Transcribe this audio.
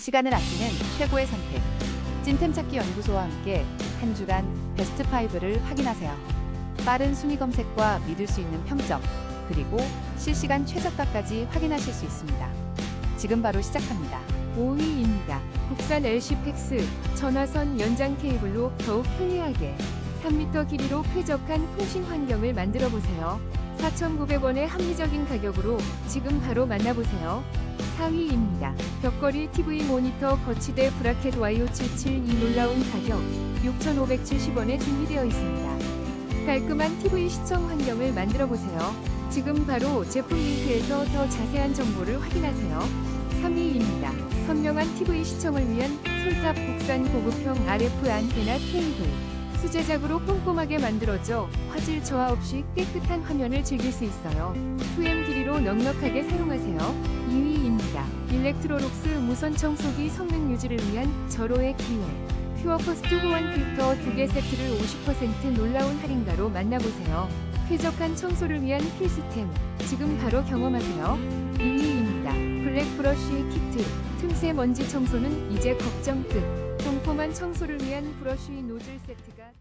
시간을 아끼는 최고의 선택. 찐템 찾기 연구소와 함께 한 주간 베스트 5를 확인하세요. 빠른 순위 검색과 믿을 수 있는 평점, 그리고 실시간 최저가까지 확인하실 수 있습니다. 지금 바로 시작합니다. 5위입니다. 국산 LC팩스 전화선 연장 케이블로 더욱 편리하게 3m 길이로 쾌적한 통신 환경을 만들어 보세요. 4,900원의 합리적인 가격으로 지금 바로 만나보세요. 4위입니다. 벽걸이 TV 모니터 거치대 브라켓 YO77 이 놀라운 가격 6,570원에 준비되어 있습니다. 깔끔한 TV 시청 환경을 만들어 보세요. 지금 바로 제품 링크에서 더 자세한 정보를 확인하세요. 3위입니다. 선명한 TV 시청을 위한 솔탑 국산 고급형 RF 안테나 케이블. 수제작으로 꼼꼼하게 만들어져 화질 저하 없이 깨끗한 화면을 즐길 수 있어요. 2M 길이로 넉넉하게 사용하세요. 2위입니다. 일렉트로록스 무선 청소기 성능 유지를 위한 절호의 기회. 퓨어 퍼스트 호환 필터 2개 세트를 50% 놀라운 할인가로 만나보세요. 쾌적한 청소를 위한 필수템. 지금 바로 경험하세요. 1위입니다. 블랙 브러쉬 키트. 틈새 먼지 청소는 이제 걱정 끝. 꼼꼼한 청소를 위한 브러쉬 노즐 세트가